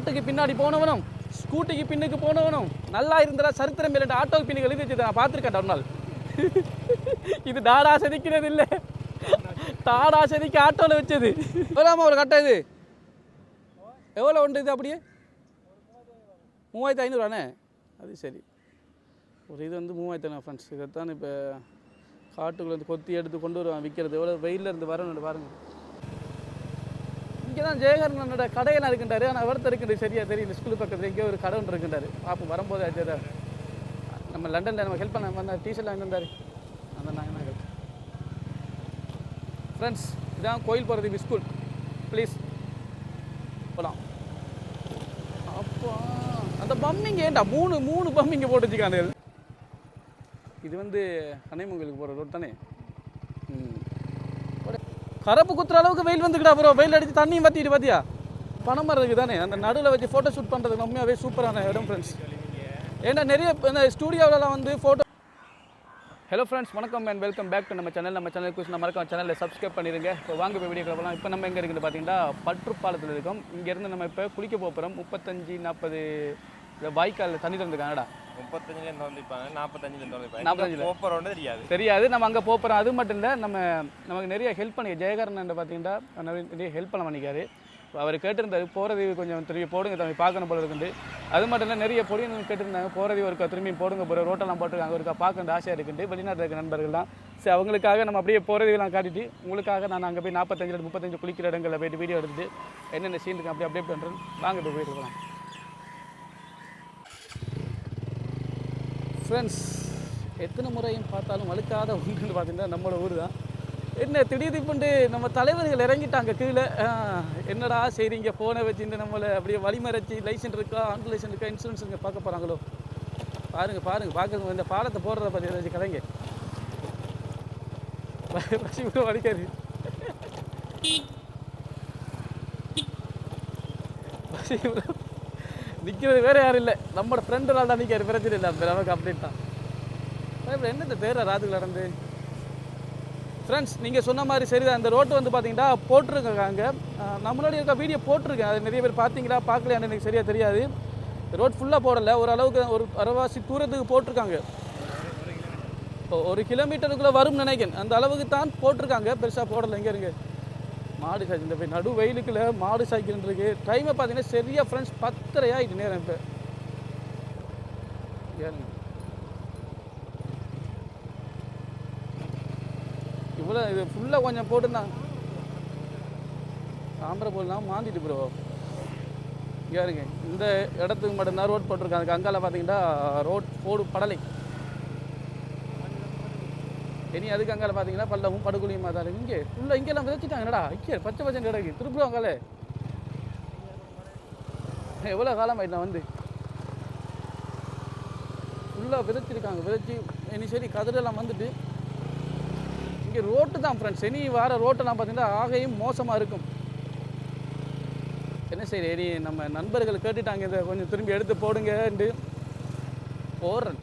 ஆட்டுக்கு பின்னாடி போனவனும் ஸ்கூட்டிக்கு பின்னுக்கு போனவனும் நல்லா இருந்தா சரித்திரம் இல்லை ஆட்டோக்கு பின்னுக்கு எழுதி வச்சது நான் பார்த்துருக்கேன் ஒரு நாள். இது டாடா செதுக்கிறது இல்லை. டாடா செதுக்கி ஆட்டோவில் வச்சது. எவ்வளோமா ஒரு கட்ட இது? எவ்வளோ உண்டு இது அப்படியே? மூவாயிரத்து ஐநூறுவாண்ணே அது சரி. ஒரு இது வந்து மூவாயிரத்து ஐநூறு ஃப்ரெண்ட்ஸ் இதைத்தான் இப்போ காட்டுக்குள்ளே கொத்தி எடுத்து கொண்டு வருவான் விற்கிறது எவ்வளோ வெயிலில் இருந்து வரணும் பாருங்கள் இங்கே தான் ஜெயகரனோட கடையெல்லாம் இருக்கின்றாரு. ஆனால் ஒருத்தர் இருக்கின்றது சரியாக தெரியல ஸ்கூல் பக்கத்தில் எங்கேயோ ஒரு கடை ஒன்று இருக்கின்றாரு. பார்ப்போம் வரும்போது அது நம்ம லண்டனில் நம்ம ஹெல்ப் பண்ண வந்தார். டீஷர்ட் வந்திருந்தார் அந்த நாங்கள் ஃப்ரெண்ட்ஸ் இதான் கோயில் போகிறது ஸ்கூல் ப்ளீஸ் போகலாம் அப்பா அந்த பம்மிங்க ஏன்டா மூணு மூணு பம்மிங்க போட்டு வச்சுக்காங்க இது வந்து கனைமங்கலுக்கு போகிற ரோடு தானே? கரப்பு குத்துற அளவுக்கு வெயில் வந்துக்கிட்டா ப்ரோ வெயில் அடித்து தண்ணியும் பற்றிட்டு பார்த்தியா பனைமரம் இருக்குது தானே. அந்த நடுவில் வச்சு ஃபோட்டோ ஷூட் பண்ணுறதுக்கு உண்மையாகவே சூப்பரான இடம் ஃப்ரெண்ட்ஸ் ஏன்னா நிறைய இந்த ஸ்டூடியோவிலலாம் வந்து ஃபோட்டோ ஹலோ ஃப்ரெண்ட்ஸ் வணக்கம் அண்ட் வெல்கம் பேக் டு நம்ம சேனல் நம்ம சேனல் குறிச்சு நம்ம மறக்காம சேனலில் சப்ஸ்கிரைப் பண்ணிடுங்க இப்போ வாங்க போய் வீடியோ போகலாம் இப்போ நம்ம எங்கே இருக்குது பார்த்தீங்கன்னா பற்றுப்பாலத்தில் இருக்கோம். இங்கேருந்து நம்ம இப்போ குளிக்க போகிறோம் முப்பத்தஞ்சு நாற்பது இந்த வாய்க்காலில் தண்ணி திறந்துருக்காங்கடா. முப்பத்தஞ்சுல திறந்துப்பாங்க நாற்பத்தஞ்சுல திறந்துப்பாங்க நாற்பத்தஞ்சுல. போப்பரோன்னு தெரியாது. தெரியாது. நம்ம அங்கே போகிறோம் அது மட்டும் இல்லை நம்ம நமக்கு நிறைய ஹெல்ப் பண்ணி ஜெயகரன் பார்த்தீங்கன்னா நிறைய ஹெல்ப் பண்ண பண்ணிக்காரு. அவர் கேட்டிருந்தாரு போகிறது கொஞ்சம் திரும்பி போடுங்க தம்பி பார்க்கணும் போல இருக்குது அது மட்டும் இல்லை நிறைய பொடியும் கேட்டிருந்தாங்க போகிறது ஒருக்கா திரும்பி போடுங்க போகிற ரோட்டெல்லாம் போட்டிருக்காங்க ஒருக்கா பார்க்கணும் ஆசையாக இருக்குது வெளிநாட்டில் இருக்க நண்பர்கள்லாம் சரி அவங்களுக்காக நம்ம அப்படியே போகிறதெல்லாம் காட்டிட்டு உங்களுக்காக நான் அங்கே போய் நாற்பத்தஞ்சு முப்பத்தஞ்சு குளிக்கிற இடங்களில் போயிட்டு வீடியோ எடுத்துட்டு என்னென்ன சீன் இருக்கு அப்படியே அப்டேட் பண்ணுறேன் வாங்க இப்போ போயிட்டு ஃப்ரெண்ட்ஸ் எத்தனை முறையும் பார்த்தாலும் வழுக்காத ஒன்றுன்னு பார்த்தீங்கன்னா நம்மளோட ஊர் தான் என்ன திடீர் பண்ணி நம்ம தலைவர்கள் இறங்கிட்டாங்க கீழே. ஆ, என்னடா செய்கிறீங்க ஃபோனை வச்சுட்டு நம்மளை அப்படியே வழிமறைச்சி லைசன்ஸ் இருக்கா? ஆன் லைசன்ஸ் இருக்கா? இன்சூரன்ஸ் இருக்கா? பார்க்க போகிறாங்களோ பாருங்க பாருங்க பார்க்க இந்த பாலத்தை போடுறத பார்த்தீங்கன்னா கலைங்க பசி கூட வலிக்காது பசி கூட நிற்கிறது வேறு யாரும் இல்லை. நம்மளோட ஃப்ரெண்டு தான் நிற்காரு பிரச்சனை இல்லை. அந்த அளவுக்கு அப்டேட் தான். இப்போ என்ன இந்த பேர நடந்து? ஃப்ரெண்ட்ஸ் நீங்கள் சொன்ன மாதிரி சரிதான். இந்த ரோட்டு வந்து பார்த்தீங்கன்னா போட்டிருக்காங்க நம்மளோட இருக்க வீடியோ போட்டிருக்கேன். அது நிறைய பேர் பார்த்தீங்களா பார்க்கலையான்னு எனக்கு சரியாக தெரியாது. ரோட் ஃபுல்லாக போடலை. ஓரளவுக்கு ஒரு அரைவாசி தூரத்துக்கு போட்டிருக்காங்க. இப்போ ஒரு கிலோமீட்டருக்குள்ளே வரும்னு நினைக்கிறேன். அந்த அளவுக்கு தான் போட்டிருக்காங்க. பெருசாக போடலை. எங்கே இருக்குது மாடு சாய்ச்சி இந்த போய் நடு வெயிலுக்குள்ள மாடு சாய்க்கின்றிருக்கு. டைமை பார்த்தீங்கன்னா சரியாக ஃப்ரெண்ட்ஸ் பத்தரை ஆகிட்டு நேரம் இப்போ. ஏழுங்க இவ்வளோ இது ஃபுல்லாக கொஞ்சம் போட்டுருந்தான் தாம்பரை போடலாம் மாந்திட்டு ப்ரோ இங்கே இருங்க இந்த இடத்துக்கு மட்டும்தான் ரோட் போட்டிருக்காங்க. அதுக்கு அங்கால பார்த்தீங்கன்னா ரோட் போடு படலை. இனி அதுக்கு அங்கே பார்த்தீங்கன்னா பல்லவும் படுகொலியுமா தான் இருக்கு இங்கே உள்ள இங்கெல்லாம் விதைச்சிட்டாங்க என்னடா? ஐக்கிய பச்சை பச்சை கிடக்கு. திருப்பூர் அங்கால எவ்வளோ காலம் ஆயிட்டு வந்து? ஃபுல்லாக விதைச்சிருக்காங்க விதைச்சி இனி சரி கதிரெல்லாம் வந்துட்டு இங்கே ரோட்டு தான் ஃப்ரெண்ட்ஸ் இனி வார ரோட்டெல்லாம் பார்த்தீங்கன்னா ஆகையும் மோசமாக இருக்கும். என்ன சரி இனி நம்ம நண்பர்கள் கேட்டுட்டாங்க இதை கொஞ்சம் திரும்பி எடுத்து போடுங்கன்ட்டு. போடுறேன்.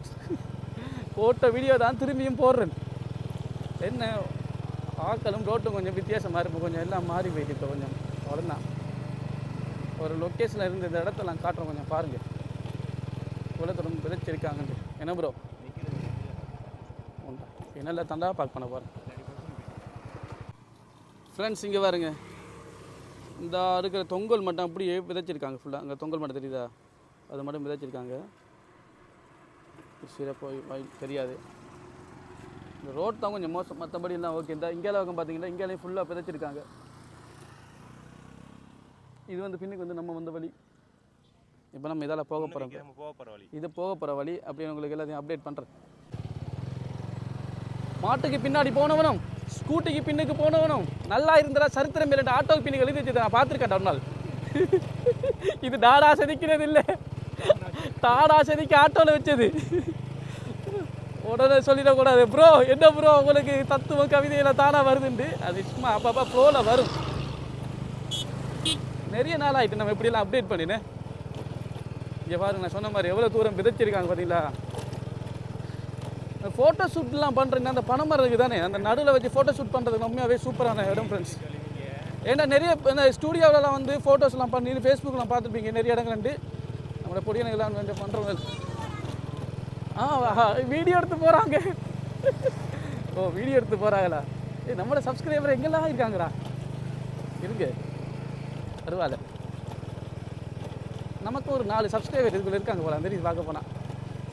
போட்ட வீடியோ தான் திரும்பியும் போடுறேன். என்ன ஆக்களும் ரோட்டும் கொஞ்சம் வித்தியாசமாக இருக்கும். கொஞ்சம் எல்லாம் மாறி போயிட்டு இப்போ கொஞ்சம் அவ்வளோதான் ஒரு லொக்கேஷனில் இருந்த இந்த இடத்தெல்லாம் காட்டுறோம். கொஞ்சம் பாருங்கள் இவ்வளோ தொடர்ந்து விதைச்சிருக்காங்கன்ட்டு என்ன ப்ரோ ஒன்றா என்னெல்லாம் தண்டா பார்க் பண்ண போகிறேன் ஃப்ரெண்ட்ஸ் இங்கே பாருங்க. இந்த இருக்கிற தொங்கல் மட்டும் அப்படியே விதைச்சிருக்காங்க ஃபுல்லாக அங்கே தொங்கல் மட்டும் தெரியுதா? அது மட்டும் விதைச்சிருக்காங்க. சிறப்பாக வாய் தெரியாது. இந்த ரோட் தான் கொஞ்சம் மோசம். மற்றபடி எல்லாம் ஓகே இந்த இங்கே பக்கம் பார்த்தீங்கன்னா இங்கேயும் ஃபுல்லாக விதைச்சிருக்காங்க இது வந்து பின்னுக்கு வந்து நம்ம வந்த வழி. இப்போ நம்ம இதால் போக போகிறோம் போக போற வழி. இது போக போகிற வழி அப்படின்னு உங்களுக்கு எல்லாத்தையும் அப்டேட் பண்ணுறேன் மாட்டுக்கு பின்னாடி போனவனும் ஸ்கூட்டிக்கு பின்னுக்கு போனவனும் நல்லா இருந்தா சரித்திரம் இல்லை ஆட்டோக்கு பின்னுக்கு எழுதி வச்சது நான் பார்த்துருக்கேன் ஒரு நாள். இது டாடா செதிக்கிறது இல்லை. டாடா செதிக்க ஆட்டோவில் வச்சது. உடனே சொல்லிடக்கூடாது. ப்ரோ என்ன ப்ரோ உங்களுக்கு தத்துவம் கவிதையில் தானாக வருதுண்டு? அது சும்மா அப்பப்போ ஃப்ளோவில் வரும். நிறைய நாள் ஆகிட்டு நம்ம எப்படிலாம் அப்டேட் பண்ணினேன் இங்கே பாருங்க நான் சொன்ன மாதிரி எவ்வளோ தூரம் விதைச்சிருக்காங்க பார்த்தீங்களா? ஃபோட்டோ ஷூட்லாம் பண்ணுறீங்க அந்த பனைமரம் இருக்குது தானே அந்த நடுவில் வச்சு ஃபோட்டோ ஷூட் பண்ணுறதுக்கு உண்மையாகவே சூப்பரான இடம் ஃப்ரெண்ட்ஸ் ஏன்னா நிறைய இந்த ஸ்டூடியோவிலலாம் வந்து ஃபோட்டோஸ்லாம் பண்ணி ஃபேஸ்புக்கெலாம் பார்த்துருப்பீங்க நிறைய இடங்கள்ண்டு நம்மளை பொடியனுங்களாம் வந்து பண்ணுறவங்க ஆ வீடியோ எடுத்து போகிறாங்க ஓ வீடியோ எடுத்து போகிறாங்களா ஏ நம்மளோட சப்ஸ்கிரைபர் எங்கெல்லாம் இருக்காங்கடா? இருக்கு பரவாயில்ல. நமக்கு ஒரு நாலு சப்ஸ்கிரைபர் இதுக்குள்ள இருக்காங்க போல அந்த பார்க்க போனால்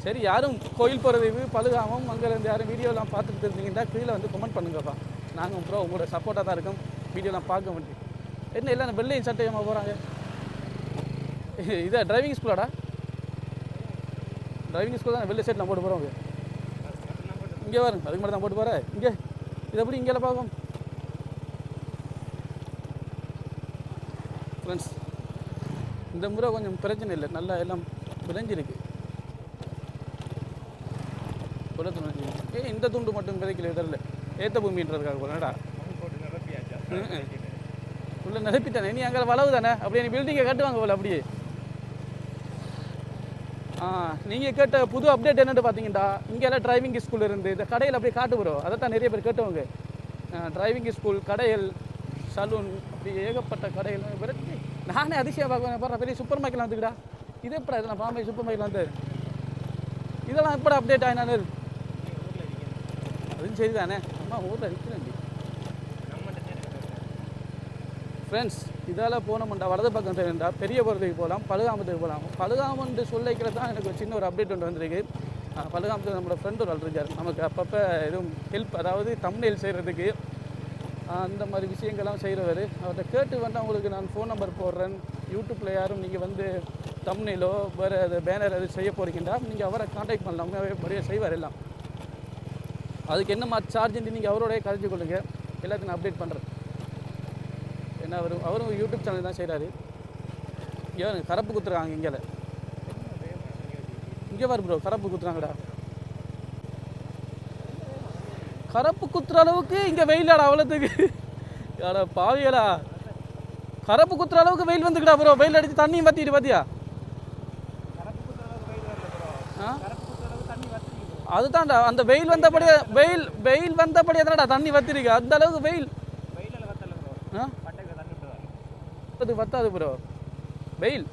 சரி யாரும் கோயில் போகிறது பழுகாமல் அங்கேருந்து யாரும் வீடியோலாம் பார்த்துட்டு இருந்தீங்கன்னா கீழே வந்து கமெண்ட் பண்ணுங்கப்பா. நாங்கள் அப்புறம் உங்களோட சப்போர்ட்டாக தான் இருக்கோம். வீடியோலாம் பார்க்க முடியும் என்ன இல்லை வெள்ளையும் சட்டையமாக போகிறாங்க இதான் டிரைவிங் ஸ்கூலாடா டிரைவிங் ஸ்கூல் தான் வெள்ளை சைட்டில் போட்டு போகிறோம் இங்கே வரும் அதுக்கு மட்டும் தான் போட்டு போகிறேன் இங்கே. இது எப்படி இங்கே பார்க்கும் ஃப்ரெண்ட்ஸ் இந்த முறை கொஞ்சம் பிரச்சனை இல்லை. நல்லா எல்லாம் விளைஞ்சிருக்கு. ஏய் இந்த துண்டு மட்டும் விதைக்கல இதரில் ஏத்த பூமின்றதுக்காக நிரப்பியாச்சா? உள்ள நிரப்பிட்டானே நீ அங்கே வளவு தானே அப்படியே நீ பில்டிங்கை கட்டுவாங்க போல அப்படியே. நீங்கள் கேட்ட புது அப்டேட் என்னென்னு பார்த்தீங்கன்னா இங்கெல்லாம் டிரைவிங் ஸ்கூல் இருந்து இந்த கடையில் அப்படியே காட்டு வரும் அதை தான் நிறைய பேர் கேட்டவங்க. டிரைவிங் ஸ்கூல் கடைகள் சலூன் அப்படி ஏகப்பட்ட கடைகள் விரட்டி. நானே அதிசயம் பார்க்குவேன் பாரு பெரிய சூப்பர் மார்க்கெட்லாம் வந்துக்குடா. இது எப்படா இதெல்லாம் பாம்பே சூப்பர் மார்க்கெட் வந்து? இதெல்லாம் எப்படா அப்டேட் ஆயினானு அதுவும் சரி தானே அம்மா ஊரில் இருக்கிறேன் ஃப்ரெண்ட்ஸ் இதால் போனோம்டா வலது பக்கம் தெரியும்டா பெரிய புறத்துக்கு போகலாம் பழுகாமத்துக்கு போகலாம் பழுகாமன்று சொல்லிக்கிறது தான் எனக்கு ஒரு சின்ன ஒரு அப்டேட் ஒன்று வந்திருக்கு. பழுகாமத்தில் பழுகாமத்துக்கு நம்மளோட ஃப்ரெண்ட் ஒரு ஆள் இருக்கார் நமக்கு அப்பப்போ எதுவும் ஹெல்ப் அதாவது தமிழ் செய்கிறதுக்கு அந்த மாதிரி விஷயங்கள்லாம் செய்கிறவர் அவர்கிட்ட கேட்டு வந்து அவங்களுக்கு நான் ஃபோன் நம்பர் போடுறேன். யூடியூப்பில் யாரும் நீங்கள் வந்து தம்னேலோ வேறு அது பேனர் எது செய்ய போகிறீங்கன்னா நீங்கள் அவரை காண்டாக்ட் பண்ணலாம். உண்மையாகவே முறையாக செய்வார் எல்லாம். அதுக்கு என்ன மாதிரி நீங்கள் அவரோடய கழிச்சு கொள்ளுங்கள் எல்லாத்தையும் நான் அப்டேட் பண்ணுறேன் ஏன்னா அவர் அவரும் யூடியூப் சேனல் தான் செய்கிறாரு ஏன் கரப்பு குத்துறாங்க இங்கே இங்கே பாரு ப்ரோ கரப்பு குத்துறாங்கடா. கரப்பு குத்துற அளவுக்கு இங்கே வெயிலாடா அவ்வளோத்துக்கு ஏடா பாவியலா கரப்பு குத்துற அளவுக்கு வெயில் வந்துக்கடா ப்ரோ வெயில் அடித்து தண்ணியும் பற்றிட்டு பார்த்தியா ஆ? அதுதான்டா அந்த வெயில் வந்தபடியே வெயில் வெயில் வந்தபடியே தானடா தண்ணி வத்திருக்கு. அந்த அளவுக்கு வெயில். ஆ? அது பத்தாது ப்ரோ வெயில்.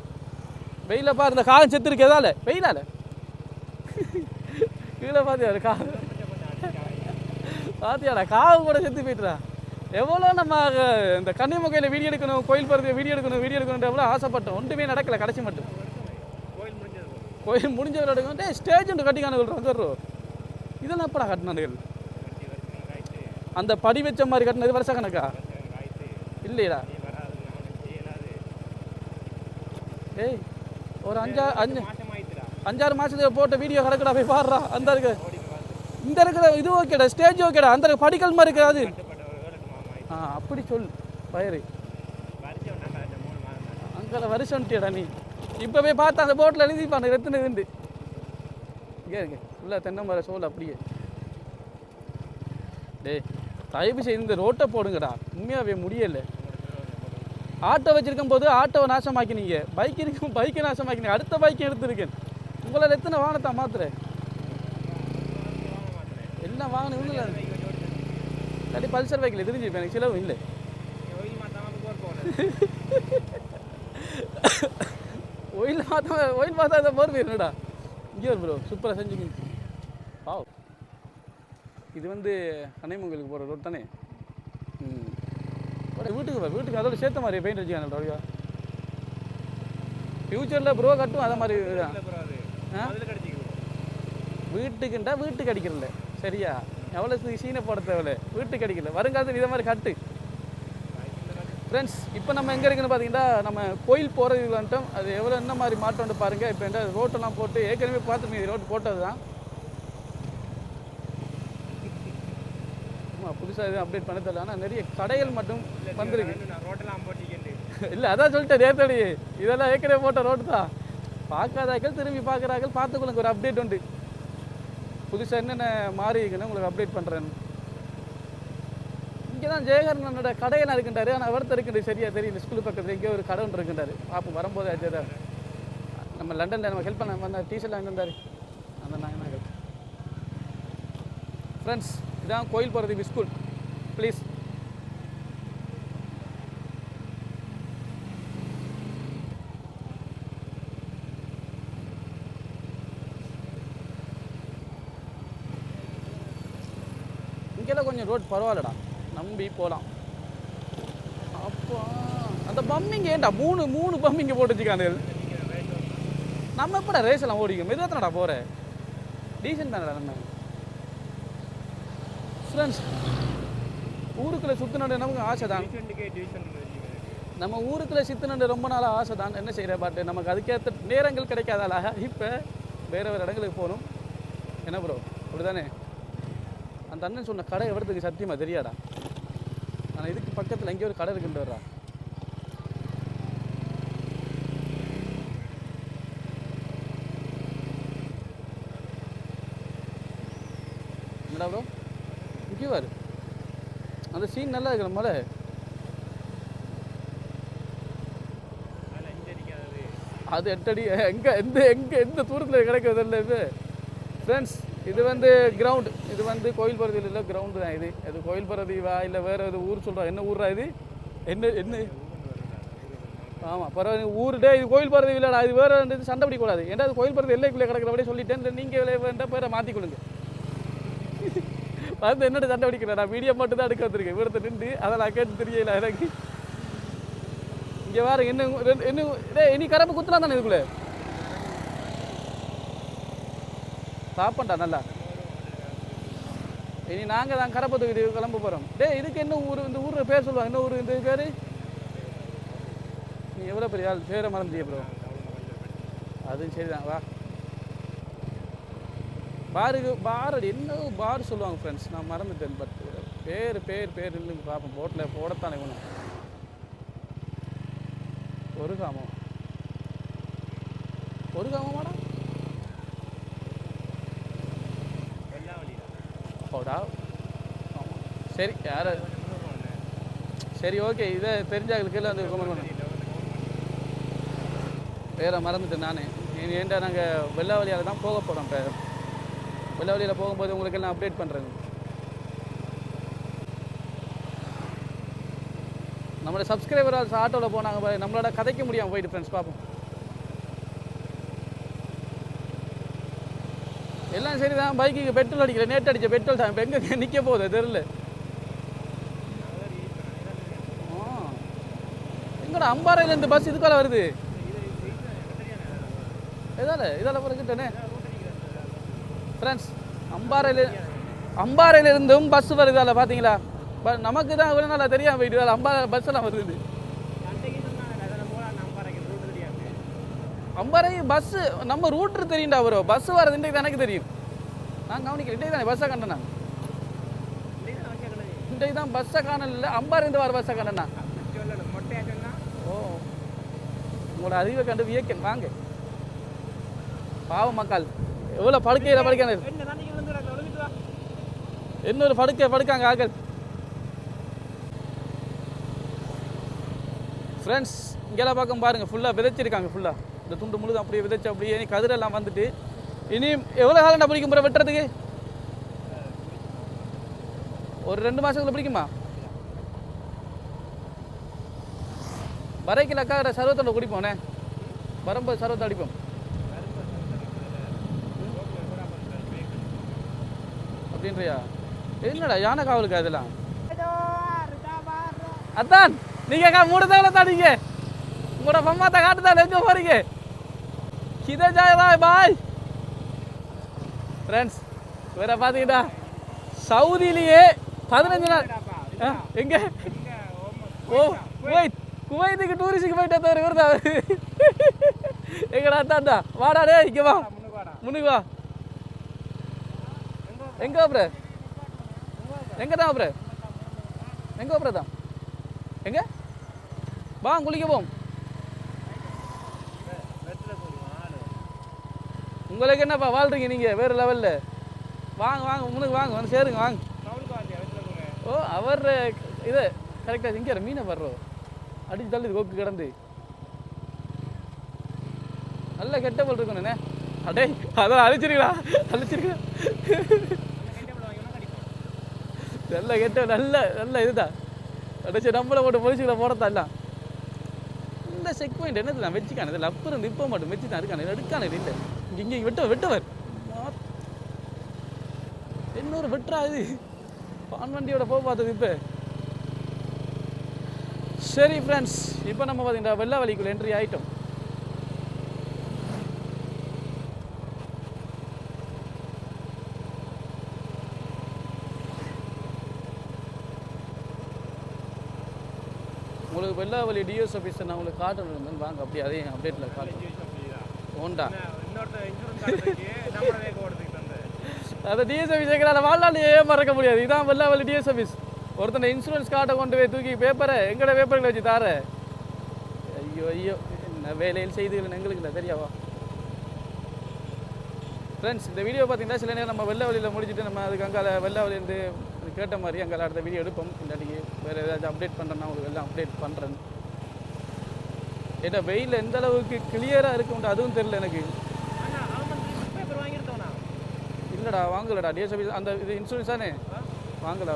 வெயில பாரு இந்த காலம் செத்து இருக்கு. எதால? வெயிலால? கீழே பாத்தியா கா பாத்தியாடா காகம் கூட செத்து போயிட்டுடா. எவ்வளோ நம்ம இந்த கன்னிமுகையில் வீடியோ எடுக்கணும் கோயில் போகிறது வீடியோ எடுக்கணும் வீடியோ எடுக்கணும் எவ்வளோ ஆசைப்பட்டோம். ஒன்றுமே நடக்கல கடைசி மட்டும். கோயில் முடிஞ்சது. கோயில் முடிஞ்சவர் எடுக்கணும். டே ஸ்டேஜ் ஒன்று கட்டிக்கானு வந்துடுறோம் இதெல்லாம் எப்படா கட்டினானுகள் அந்த படி வச்ச மாதிரி கட்டினது வருஷ கணக்கா? வருஷம் காய்த்து இல்லையடா நீ வராது நான் செய்யலாது ஏய் ஒரு அஞ்சா அஞ்சு அஞ்சாறு மாசத்துக்கு போட்ட வீடியோ கிடக்குடா போய் பாடுறா. அந்த இருக்கு இந்த இருக்கிற இது ஓகேடா ஸ்டேஜ் ஓகேடா. அந்த படிக்கல் மாதிரி இருக்காது ஆ அப்படி சொல் பயிறு அங்கே வருஷம்ட்டியடா நீ. இப்போ போய் பார்த்தா அந்த போட்டில் எழுதிப்பானு எத்தனை இங்கே இருக்கு. உள்ள தென்னை மர சோல் அப்படியே. டேய் தயவு செய்து இந்த ரோட்டை போடுங்கடா. உண்மையாகவே முடியல. ஆட்டோ வச்சுருக்கும் போது ஆட்டோவை நாசமாக்கினீங்க. பைக் இருக்கும் பைக்கை நாசமாக்கினீங்க. அடுத்த பைக்கை எடுத்துருக்கேன். உங்களால் எத்தனை வாகனத்தை மாத்திர என்ன வாகனம் இல்லை இல்லாட்டி பல்சர் பைக்கில் தெரிஞ்சு எனக்கு செலவு இல்லை. ஒயில் மாத்தாம ஒயில் பார்த்தா ஒயில் என்னடா? இங்கே ப்ரோ சூப்பராக செஞ்சுக்கிங்க. வாவ் இது வந்து கன்னிமங்கலுக்கு போகிற ரோட் தானே? வீட்டுக்கு வீட்டுக்கு அதோட சேர்த்த மாதிரி பெயிண்ட் வச்சுக்காங்க ரோடியா ஃப்யூச்சரில் ப்ரோ கட்டும் அதை மாதிரி வீட்டுக்குண்டா வீட்டுக்கு அடிக்கிறல சரியா? எவ்வளோ சீனை போட தேவையில்ல. வீட்டுக்கு அடிக்கல வருங்காலத்தில் இதை மாதிரி கட்டு. ஃப்ரெண்ட்ஸ் இப்போ நம்ம எங்கே இருக்குன்னு பார்த்தீங்கன்னா நம்ம கோயில் போகிறது வந்துட்டோம். அது எவ்வளோ என்ன மாதிரி மாற்றம்னு பாருங்கள் இப்போ என்ன ரோட்டெல்லாம் போட்டு ஏற்கனவே பார்த்துருக்கீங்க ரோடு போட்டது தான் ஆமாம் புதுசாக எதுவும் அப்டேட் பண்ண தெரியல. ஆனால் நிறைய கடைகள் மட்டும் வந்திருக்கு. இல்லை அதான் சொல்லிட்டேன் நேத்தடி இதெல்லாம் ஏற்கனவே போட்ட ரோடு தான். பார்க்காதாக்கள் திரும்பி பார்க்குறாக்கள் பார்த்துக்கொள்ளுங்க ஒரு அப்டேட் உண்டு. புதுசாக என்னென்ன மாறிக்குன்னு உங்களுக்கு அப்டேட் பண்ணுறேன் இங்கே தான் ஜெயகரனோட கடையெல்லாம் இருக்குன்றாரு. ஆனால் ஒருத்தர் இருக்குன்றது சரியா தெரியல. ஸ்கூல் பக்கத்தில் எங்கேயோ ஒரு கடை ஒன்று இருக்குன்றாரு. பார்ப்போம் வரும்போது அஜய் நம்ம லண்டனில் நம்ம ஹெல்ப் பண்ண வந்தார் டீஷர்ட் வாங்கி வந்தார் அந்த நாங்கள் ஃப்ரெண்ட்ஸ் இதான் கோயில் போகிறதுக்கு ஸ்கூல் ப்ளீஸ் இங்கெல்லாம் கொஞ்சம் ரோட் பரவாயில்லடா. நம்பி போகலாம் அப்பா அந்த பம்மிங்க ஏண்டா மூணு மூணு பம்மிங்க போட்டு நம்ம எப்படா ரேஸ் எல்லாம் ஓடிக்கும் மெதுவாக தானடா போகிற டீசென்ட் தானடா நம்ம. ஃப்ரெண்ட்ஸ் ஊருக்குள்ளே சுற்றினோட நமக்கு ஆசை தான் நம்ம ஊருக்குள்ளே சித்தனண்டு ரொம்ப நாளாக ஆசை தான் என்ன செய்கிற பாட்டு? நமக்கு அதுக்கேற்ற நேரங்கள் கிடைக்காதால. இப்போ வேற வேறு இடங்களுக்கு போகணும். என்ன ப்ரோ அப்படிதானே? அந்த அண்ணன் சொன்ன கடை எவ்வளோத்துக்கு சத்தியமாக தெரியாடா ஆனால் இதுக்கு பக்கத்தில் எங்கேயோ ஒரு கடை இருக்குன்னு வர்றா என்னடா ப்ரோ இங்கே அந்த சீன் நல்லா இருக்கிற மலை அது எட்டடி எங்கே எந்த எங்கே எந்த தூரத்தில் கிடைக்கிறது இல்லை இது. ஃப்ரெண்ட்ஸ் இது வந்து கிரவுண்ட் இது வந்து கோயில் பரதியில் இல்லை கிரவுண்டு தான் இது. இது கோயில் பரதிவா இல்லை வேறு எது ஊர் சொல்கிறா என்ன ஊரா இது? என்ன என்ன? ஆமாம் பரவாயில்ல. ஊருடே இது கோயில் பகுதி இல்லைடா. இது வேறு இது சண்டை பிடிக்கக்கூடாது ஏன்டா அது கோயில் பரதி எல்லைக்குள்ளே கிடக்கிறபடியே சொல்லிட்டேன். இல்லை நீங்கள் வேண்ட பேரை மாற்றிக்கொள்ளுங்க வந்து என்னோட சண்டை பிடிக்கிறேன்? நான் வீடியோ மட்டும் தான் எடுக்க வந்திருக்கேன். இவரத்தை நின்று அதை நான் கேட்டு தெரியல எனக்கு. இங்கே வேறு என்ன ரெண்டு- என்ன டே இனி கரம்பு குத்தலாம் தானே இதுக்குள்ளே? சாப்பிட்டா நல்லா. இனி நாங்கள் தான் கரப்பத்துக்கு கிளம்ப போகிறோம் டே இதுக்கு என்ன ஊர்? இந்த ஊரில் பேர் சொல்லுவாங்க. என்ன ஊர் இந்த பேர்? நீ எவ்வளோ பெரிய ஆள்? பேரை மறந்துட்டிய ப்ரோ அது சரிதான். வா. பாருக்கு பாரடி என்ன பார் சொல்லுவாங்க ஃப்ரெண்ட்ஸ் நான் மறந்துட்டேன் பட் பேர் பேர் பேர் இல்லைங்க பார்ப்போம். போட்டில் போடத்தானே ஒன்று ஒரு காமம். ஒரு காமமாடா போடா. சரி யார்? சரி ஓகே இதை தெரிஞ்சாங்களுக்கு எல்லாம் வந்து கமெண்ட் பண்ணுங்க. பேரை மறந்துட்டேன் நானே. ஏன்டா நாங்கள் வெள்ளாவளியால் தான் போக போகிறோம் வெள்ள வழியில் போகும்போது உங்களுக்கு எல்லாம் அப்டேட் பண்ணுறேங்க நம்மளோட சப்ஸ்கிரைபர் ஆட்டோவில் போனாங்க நம்மளோட கதைக்க முடியாமல் போயிட்டு ஃப்ரெண்ட்ஸ் பார்ப்போம் எல்லாம் சரி தான் பைக்குக்கு பெட்ரோல் அடிக்கல நேற்று அடிச்ச பெட்ரோல் தான் இப்போ எங்கே நிற்க போகுது தெரில எங்கடா அம்பாறையிலேருந்து பஸ் இதுக்கால வருது? இதால இதால பிறகுட்டனே ஃப்ரெண்ட்ஸ் அம்பாறையில் அம்பாறையில இருந்தும் வருது அதில் பார்த்தீங்களா ப நமக்கு தான் இவ்வளோ நல்லா தெரியாமல் போயிட்டு அதில் அம்பாறை பஸ் எல்லாம் வருது. தெரியாது அம்பாறை பஸ்ஸு நம்ம ரூட்ரு தெரியும்டா ப்ரோ பஸ் வரது இன்றைக்கு எனக்கு தெரியும். நான் கவனிக்கிறேன் இன்றைக்கு தானே பஸ்ஸை கண்டேன் நான். இன்றைக்கு தான் பஸ்ஸை காணல. இல்லை அம்பாறை வர பஸ்ஸை கண்டேன் நான். ஓ. உங்களோட அறிவை கண்டு வியக்கன். வாங்க. பாவ மக்கள். எவ்வளோ படுக்கையில் வா. இன்னொரு படுக்கை படுக்காங்க ஆக்கள். ஃப்ரெண்ட்ஸ் இங்கெல்லாம் பார்க்க பாருங்க ஃபுல்லாக விதைச்சிருக்காங்க ஃபுல்லாக இந்த துண்டு முழுது அப்படியே விதைச்சு அப்படியே இனி கதிரெல்லாம் வந்துட்டு இனி எவ்வளோ காலம் பிடிக்கும் ப்ரோ வெட்டுறதுக்கு? ஒரு ரெண்டு மாதத்துல பிடிக்குமா? வரைக்கில் அக்கா சர்வத்தோட குடிப்போனே வரும்போது சர்வத்தை அடிப்போம். அப்படின்றியா? என்னடா யானை காவலுக்கு அதெல்லாம் அதான் நீங்க அக்கா மூணு தவளை தாடிங்க. உங்களோட பம்மாத்த காட்டுதான் எங்க போறீங்க. கிதே ஜாயதா பாய். ஃப்ரெண்ட்ஸ் வேற பாத்தீங்கன்னா சவுதியிலேயே பதினஞ்சு நாள் எங்க? ஓ குவைத் குவைத்துக்கு டூரிஸ்டுக்கு போயிட்டு வந்தவர் இவர் தான் எங்கடா தாண்டா வாடா டே இங்க வா. முன்னுக்கு வா. எங்கே அப்புற எங்கே தான் அப்புற எங்கே அப்புறம் தான்? எங்கே? வா குளிக்க போம் உங்களுக்கு என்னப்பா வாழ்றீங்க நீங்கள் வேறு லெவலில் வாங்க வாங்க உங்களுக்கு வாங்க வந்து சேருங்க வாங்க. ஓ அவர் இது கரெக்டாக இங்கே மீனை வர்றோம் அடிச்சு தள்ளுது கோக்கு கிடந்து. நல்ல கெட்ட போல் இருக்கணுண்ணே அடே அதான் அழிச்சிருக்கலாம் அழிச்சிருக்கா. நல்ல கெட்ட நல்ல நல்ல இதுதான். அடிச்சு நம்மளை போட்டு பொலிச்சுக்கிற போடத்தான் எல்லாம் இந்த செக் பாயிண்ட் என்னது? நான் வச்சுக்கானது அப்புறம் இருந்து இப்போ மட்டும் வச்சு தான் இருக்கானே எடுக்கானே இல்லை. இங்கே இங்கே வெட்டவர். வெட்டவர் இன்னொரு வெட்டுறா இது. பான் வண்டியோட போக பார்த்தது இப்போ. சரி ஃப்ரெண்ட்ஸ் இப்போ நம்ம பார்த்தீங்கன்னா வெள்ளை வழிக்குள்ள என்ட்ரி ஆயிட்டோம். வெள்ளாவளி டிஎஸ் ஆஃபீஸை நான் உங்களுக்கு காட்டணும் வாங்க அப்படியே அதையும் அப்டேட்டில் காட்டுறேன் தந்து. அந்த டிஎஸ் ஆஃபீஸ் எங்களால் வாழ்நாளையே மறக்க முடியாது. இதான் வெள்ளாவளி டிஎஸ் ஆஃபீஸ் ஒருத்தனை இன்சூரன்ஸ் கார்டை கொண்டு போய் தூக்கி பேப்பரை எங்கட பேப்பரில் வச்சு தார. ஐயோ ஐயோ என்ன வேலையில் செய்திகள் எங்களுக்கு இல்லை தெரியாவா ஃப்ரெண்ட்ஸ் இந்த வீடியோ பார்த்தீங்கன்னா சில நேரம் நம்ம வெள்ளவழியில் முடிச்சுட்டு நம்ம அதுக்கு அங்கால வெள்ளவழியிருந்து கேட்ட மாதிரி அங்கால அடுத்த வீடியோ எடுப்போம். இல்லாட்டிக்கு வேறு ஏதாச்சும் அப்டேட் பண்ணுறேன்னா உங்களுக்கு எல்லாம் அப்டேட் பண்ணுறேன் ஏன்னா வெயில் எந்த அளவுக்கு கிளியராக இருக்கும்ட்டு அதுவும் தெரியல எனக்கு. இல்லைடா வாங்கலடா. டிஎஸ் ஆஃபீஸ் அந்த இது இன்சூரன்ஸ் தானே? வாங்கடா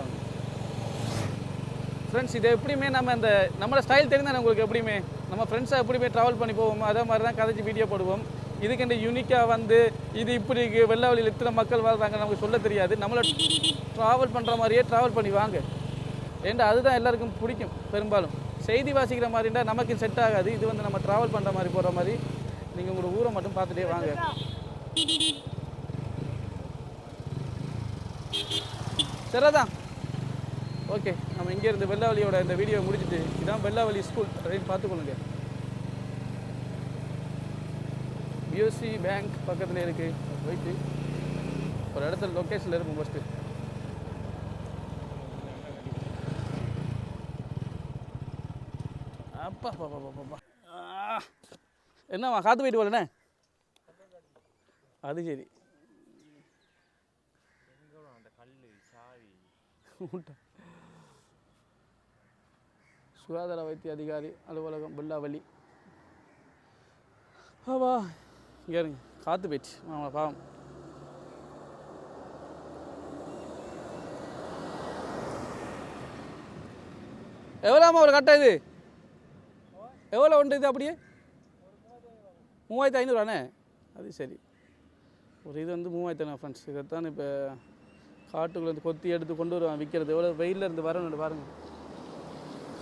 ஃப்ரெண்ட்ஸ் இது எப்படியுமே நம்ம அந்த நம்மளோட ஸ்டைல் தெரிந்தானே உங்களுக்கு எப்படியுமே? நம்ம ஃப்ரெண்ட்ஸாக எப்படியுமே ட்ராவல் பண்ணி போவோம் அதே மாதிரி தான் கதைச்சி வீடியோ போடுவோம். இதுக்கு யூனிக்காக வந்து இது இப்படி இருக்கு வழியில் இத்தனை மக்கள் வாழ்றாங்க நமக்கு சொல்ல தெரியாது. நம்மளை ட்ராவல் பண்ணுற மாதிரியே ட்ராவல் பண்ணி வாங்க. ஏன்டா அதுதான் எல்லாருக்கும் பிடிக்கும் பெரும்பாலும். செய்தி வாசிக்கிற மாதிரி இருந்தால் நமக்கு செட் ஆகாது. இது வந்து நம்ம ட்ராவல் பண்ணுற மாதிரி போகிற மாதிரி நீங்கள் உங்களோட ஊரை மட்டும் பார்த்துட்டே வாங்க. சரிதான் ஓகே நம்ம இங்கேருந்து வெள்ளாவளியோட இந்த வீடியோ முடிச்சுட்டு இதான் வெள்ளாவளி ஸ்கூல் அப்படின்னு பார்த்துக்கொள்ளுங்க. பிஎஸ்சி பேங்க் பக்கத்தில் இருக்குது போயிட்டு ஒரு இடத்துல லொக்கேஷனில் இருக்கும் ஃபஸ்ட்டு அப்பா பாப்பா பாப்பா என்னம்மா காத்து போயிட்டு போலண்ணே? அது சரி. சுகாதார வைத்திய அதிகாரி அலுவலகம் வெள்ளாவள்ளி. ஆவா இங்கே இருங்க. காற்று போயிடுச்சு. ஆமாம் பாவம். எவ்வளோம்மா ஒரு கட்டை இது? எவ்வளோ உண்டு இது அப்படியே? மூவாயிரத்து ஐநூறுவாண்ணே அது சரி. ஒரு இது வந்து மூவாயிரத்து ஐநூறு ஃப்ரெண்ட்ஸ் இதைத்தான் இப்போ காட்டுக்குள்ளேருந்து கொத்தி எடுத்து கொண்டு வருவான் விற்கிறது எவ்வளோ வெயிலில் இருந்து வரணும் பாருங்கள்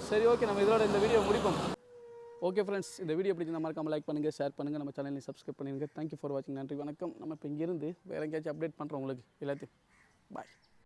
சரி ஓகே நம்ம இதோட இந்த வீடியோ முடிப்போம். ஓகே ஃப்ரெண்ட்ஸ் இந்த வீடியோ பிடிச்சிருந்தா மறக்காமல் லைக் பண்ணுங்கள் ஷேர் பண்ணுங்கள் நம்ம சேனலையும் சப்ஸ்கிரைப் பண்ணிடுங்க தேங்க்யூ ஃபார் வாட்சிங் நன்றி வணக்கம். நம்ம இப்போ இங்கேருந்து வேறு எங்கேயாச்சும் அப்டேட் பண்ணுறோம் உங்களுக்கு. எல்லாத்தையும். பாய்